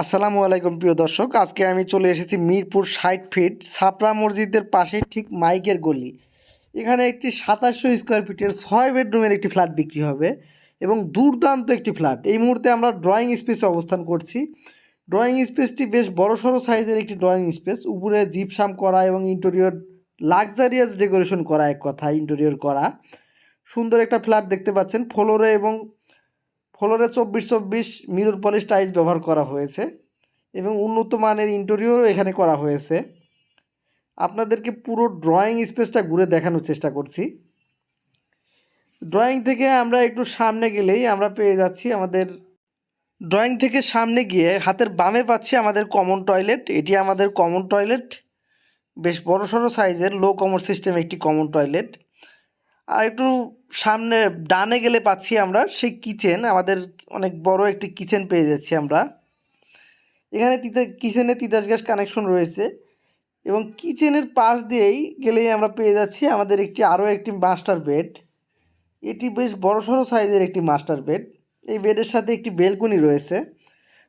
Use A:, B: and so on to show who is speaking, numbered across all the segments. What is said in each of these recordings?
A: আসসালামু আলাইকুম প্রিয় দর্শক, আজকে আমি চলে এসেছি মিরপুর ষাট ফিট ছাপড়া মসজিদের পাশে ঠিক মাইকের গলি। এখানে একটি সাতাশশো স্কোয়ার ফিটের ছয় বেডরুমের একটি ফ্ল্যাট বিক্রি হবে এবং দুর্দান্ত একটি ফ্ল্যাট। এই মুহূর্তে আমরা ড্রয়িং স্পেসে অবস্থান করছি। ড্রয়িং স্পেসটি বেশ বড়সড় সাইজের একটি ড্রয়িং স্পেস। উপরে জিপসাম করা এবং ইন্টেরিয়র লাক্সারিয়াস ডেকোরেশন করা এক কথা ইন্টেরিয়র করা। সুন্দর একটা ফ্ল্যাট দেখতে পাচ্ছেন। ফ্লোরে এবং ফ্লোরে চব্বিশ চব্বিশ মিরর পলিশ টাইলস ব্যবহার করা হয়েছে এবং উন্নত মানের ইন্টেরিয়রও এখানে করা হয়েছে। আপনাদেরকে পুরো ড্রয়িং স্পেসটা ঘুরে দেখানোর চেষ্টা করছি। ড্রয়িং থেকে আমরা একটু সামনে গেলেই আমরা পেয়ে যাচ্ছি আমাদের ড্রয়িং থেকে সামনে গিয়ে হাতের বামে পাচ্ছি আমাদের কমন টয়লেট। এটি আমাদের কমন টয়লেট। বেশ বড় সড়ো সাইজের লো কমর সিস্টেম একটি কমন টয়লেট। আর একটু সামনে ডানে গেলে পাচ্ছি আমরা সেই কিচেন, আমাদের অনেক বড় একটি কিচেন পেয়ে যাচ্ছি আমরা। এখানে তিতা, কিচেনে তিতাস গ্যাস কানেকশন রয়েছে এবং কিচেনের পাশ দিয়েই গেলেই আমরা পেয়ে যাচ্ছি আমাদের একটি, আরও একটি মাস্টার বেড এটি বেশ বড়সড় সাইজের একটি মাস্টার বেড এই বেডের সাথে একটি বেলকুনি রয়েছে,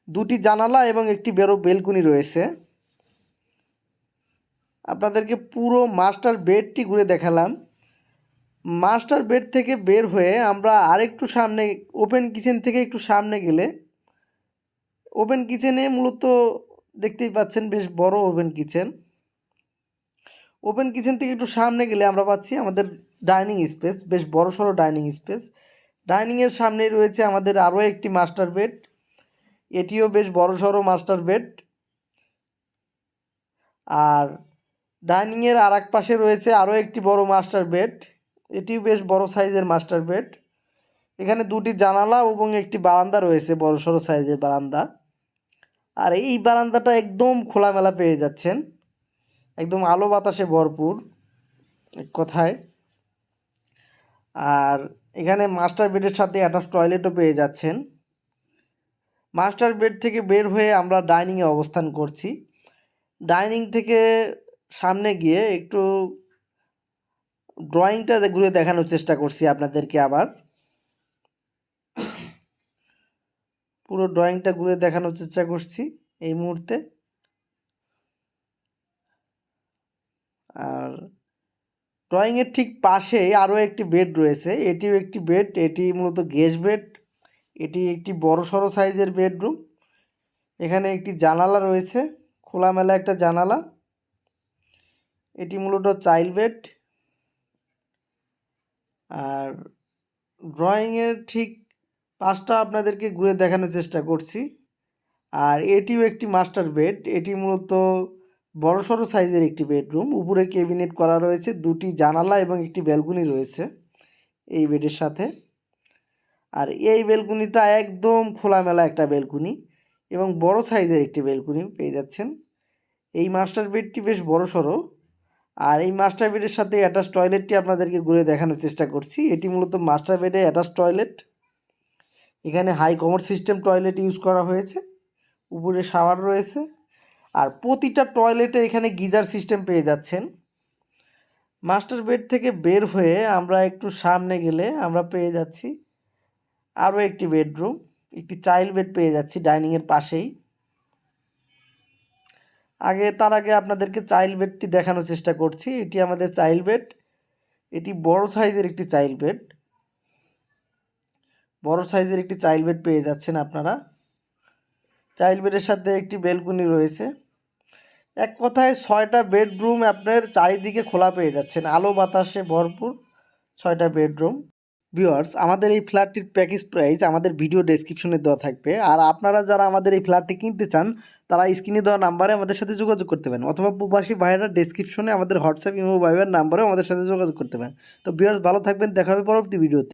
A: দুটি জানালা এবং একটি বেরো, বেলকুনি রয়েছে। আপনাদেরকে পুরো মাস্টার বেডটি ঘুরে দেখালাম। মাস্টার বেড থেকে বের হয়ে আমরা আরেকটু সামনে, ওপেন কিচেন থেকে একটু সামনে গেলে, ওপেন কিচেনে মূলত দেখতেই পাচ্ছেন বেশ বড় ওপেন কিচেন। ওপেন কিচেন থেকে একটু সামনে গেলে আমরা পাচ্ছি আমাদের ডাইনিং স্পেস, বেশ বড় সড়ো ডাইনিং স্পেস। ডাইনিংয়ের সামনেই রয়েছে আমাদের আরও একটি মাস্টার বেড, এটিও বেশ বড় সড়ো মাস্টার বেড। আর ডাইনিংয়ের আর এক পাশে রয়েছে আরও একটি বড় মাস্টার বেড। এটিও বেশ বড় সাইজের মাস্টার বেড। এখানে দুটি জানালা এবং একটি বারান্দা রয়েছে, বড় সড়ো সাইজের বারান্দা। আর এই বারান্দাটা একদম খোলামেলা পেয়ে যাচ্ছেন। একদম আলো বাতাসে ভরপুর, এক কথায়। আর এখানে মাস্টার বেডের সাথে অ্যাটাচ টয়লেটও পেয়ে যাচ্ছেন। মাস্টার বেড থেকে বের হয়ে আমরা ডাইনিংয়ে অবস্থান করছি। ডাইনিং থেকে সামনে গিয়ে একটু ড্রয়িংটা ঘুরে দেখানোর চেষ্টা করছি আপনাদেরকে আবার। পুরো ড্রয়িংটা ঘুরে দেখানোর চেষ্টা করছি এই মুহূর্তে। আর ড্রয়িংয়ের ঠিক পাশে আরও একটি বেড রয়েছে। এটিও একটি বেড, এটি মূলত গেস্ট বেড, এটি একটি বড় সড়ো সাইজের বেডরুম। এখানে একটি জানালা রয়েছে, খোলামেলা একটা জানালা। এটি মূলত চাইল্ড বেড। আর ড্রয়িংয়ের ঠিক পাঁচটা আপনাদেরকে ঘুরে দেখানোর চেষ্টা করছি। আর এটিও একটি মাস্টার বেড এটি মূলত বড় সড়ো সাইজের একটি বেডরুম উপরে কেবিনেট করা রয়েছে, দুটি জানালা এবং একটি ব্যালকনি রয়েছে এই বেডের সাথে। আর এই বেলকুনিটা একদম খোলামেলা একটা বেলকুনি এবং বড় সাইজের একটি বেলকুনি পেয়ে যাচ্ছেন। এই মাস্টার বেডটি বেশ বড় সড়ো আর এই মাস্টার বেডের সাথে অ্যাটাচ টয়লেটটি আপনাদেরকে ঘুরে দেখানোর চেষ্টা করছি। এটি মূলত মাস্টার বেডে অ্যাটাচ টয়লেট এখানে high commode system toilet use করা হয়েছে। উপরে শাওয়ার রয়েছে। আর প্রতিটা টয়লেটে এখানে গিজার সিস্টেম পেয়ে যাচ্ছেন। মাস্টার বেড থেকে বের হয়ে আমরা একটু সামনে গেলে আমরা পেয়ে যাচ্ছি আরও একটি বেডরুম একটি চাইল্ড বেড পেয়ে যাচ্ছি ডাইনিংয়ের পাশেই। আগে, তার আগে আপনাদেরকে চাইল্ড বেডটি দেখানোর চেষ্টা করছি। এটি আমাদের চাইল্ড বেড এটি বড় সাইজের একটি চাইল্ড বেড বড় সাইজের একটি চাইল্ড বেড পেয়ে যাচ্ছেন আপনারা। চাইল্ড বেডের সাথে একটি বেলকুনি রয়েছে। এক কথায় ছয়টা বেডরুম আপনার চারিদিকে খোলা পেয়ে যাচ্ছেন। আলো বাতাসে ভরপুর ছয়টা বেডরুম ভিউয়ার্স, আমাদের এই ফ্ল্যাটটির প্যাকেজ প্রাইস আমাদের ভিডিও ডেসক্রিপশনে দেওয়া থাকবে। আর আপনারা যারা আমাদের এই ফ্ল্যাটটি কিনতে চান, তারা স্ক্রিনে দেওয়া নাম্বারে আমাদের সাথে যোগাযোগ করতে পারেন, অথবা প্রবাসী ভাইয়েরা ডেসক্রিপশনে আমাদের হোয়াটসঅ্যাপ ইমো ভাইয়ের নাম্বারেও আমাদের সাথে যোগাযোগ করতে পারেন। তো ভিউয়ার্স, ভালো থাকবেন, দেখা হবে পরবর্তী ভিডিওতে।